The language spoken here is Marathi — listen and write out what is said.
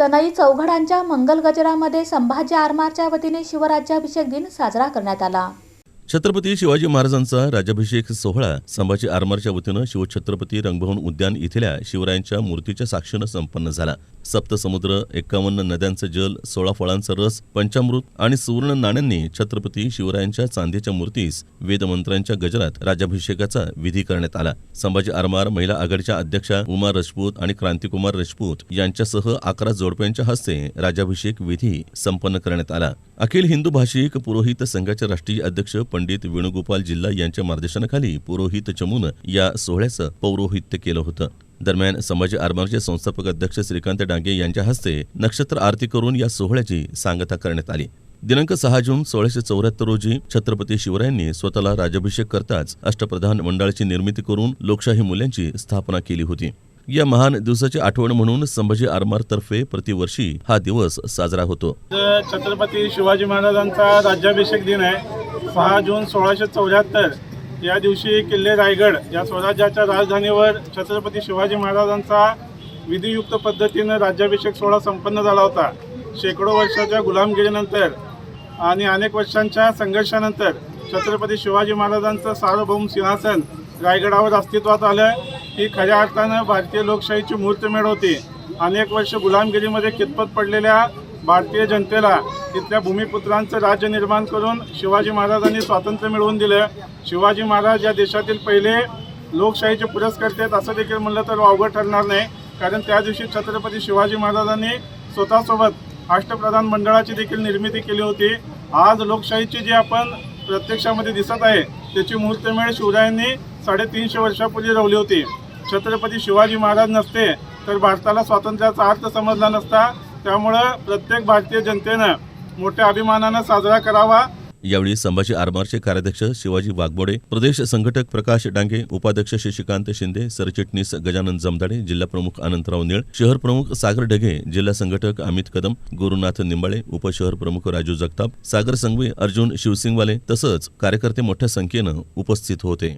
सनई चौघडांच्या मंगल गजरामध्ये संभाजी आरमारच्या वतीने शिवराज्याभिषेक दिन साजरा करण्यात आला. छत्रपती शिवाजी महाराजांचा राज्याभिषेक सोहळा संभाजी आरमारच्या वतीनं शिवछत्रपती रंगभवन उद्यान इथल्या शिवरायांच्या मूर्तीच्या साक्षीनं संपन्न झाला. सप्तसमुद्र एक्कावन्न नद्यांचं जल सोळा फळांचा रस पंचामृत आणि सुवर्ण नाण्यांनी छत्रपती शिवरायांच्या चांदीच्या मूर्तीस वेदमंत्रांच्या गजरात राज्याभिषेकाचा विधी करण्यात आला. संभाजी आरमार महिला आघाडीच्या अध्यक्षा उमा राजपूत आणि क्रांतिकुमार राजपूत यांच्यासह अकरा जोडप्यांच्या हस्ते राज्याभिषेक विधी संपन्न करण्यात आला. अखिल हिंदू भाषिक पुरोहित संघाचे राष्ट्रीय अध्यक्ष पंडित वेणुगोपाल जिल्हा यांच्या मार्गदर्शनाखाली पुरोहित चमून या सोहळ्याचं पौरोहित्य केलं होतं. दरम्यान समाज आरमारचे संस्थापक अध्यक्ष श्रीकांत डांगे यांच्या हस्ते नक्षत्र आरती करून या सोहळ्याची सांगता करण्यात आली. दिनांक सहा जून सोळाशे चौऱ्याहत्तर रोजी छत्रपती शिवरायांनी स्वतःला राज्याभिषेक करताच अष्टप्रधान मंडळाची निर्मिती करून लोकशाही मूल्यांची स्थापना केली होती. या महान दिवसाची आठवण म्हणून संभाजी आरमारतर्फे प्रतिवर्षी हा दिवस साजरा होतो. छत्रपती शिवाजी महाराजांचा राज्याभिषेक दिन आहे. सहा जून सोळाशे चौऱ्याहत्तर या दिवशी किल्ले रायगड या स्वराज्याच्या राजधानीवर छत्रपती शिवाजी महाराजांचा विधियुक्त पद्धतीनं राज्याभिषेक सोहळा संपन्न झाला होता. शेकडो वर्षाच्या गुलामगिरीनंतर आणि अनेक वर्षांच्या संघर्षानंतर छत्रपती शिवाजी महाराजांचं सार्वभौम सिंहासन रायगडावर अस्तित्वात आलं. ही खऱ्या अर्थानं भारतीय लोकशाहीची मूर्तमेढ होती. अनेक वर्ष गुलामगिरीमध्ये कितपत पडलेल्या भारतीय जनतेला तिथल्या भूमिपुत्रांचं राज्य निर्माण करून शिवाजी महाराजांनी स्वातंत्र्य मिळवून दिलं. शिवाजी महाराज या देशातील पहिले लोकशाहीचे पुरस्कर्ते आहेत असं देखील म्हणलं तर अवघड ठरणार नाही. कारण त्या दिवशी छत्रपती शिवाजी महाराजांनी स्वतःसोबत अष्टप्रधान मंडळाची देखील निर्मिती केली होती. आज लोकशाहीची जी आपण प्रत्यक्षामध्ये दिसत आहे त्याची मुहूर्तमेळ शिवरायांनी साडेतीनशे वर्षापूर्वी रवली होती. छत्रपती शिवाजी महाराज नसते तर भारताला स्वातंत्र्याचा अर्थ समजला नसता. त्यामुळं प्रत्येक भारतीय जनतेनं मोठ्या अभिमानानं साजरा करावा. यावेळी संभाजी आरमारचे कार्याध्यक्ष शिवाजी वाघबोडे प्रदेश संघटक प्रकाश डांगे उपाध्यक्ष शशिकांत शिंदे सरचिटणीस गजानन जमदाडे जिल्हा प्रमुख अनंतराव निळ शहर प्रमुख सागर ढगे जिल्हा संघटक अमित कदम गुरुनाथ निंबाळे उपशहर प्रमुख राजू जगताप सागर संघवी अर्जुन शिवसिंगवाले तसंच कार्यकर्ते मोठ्या संख्येनं उपस्थित होते.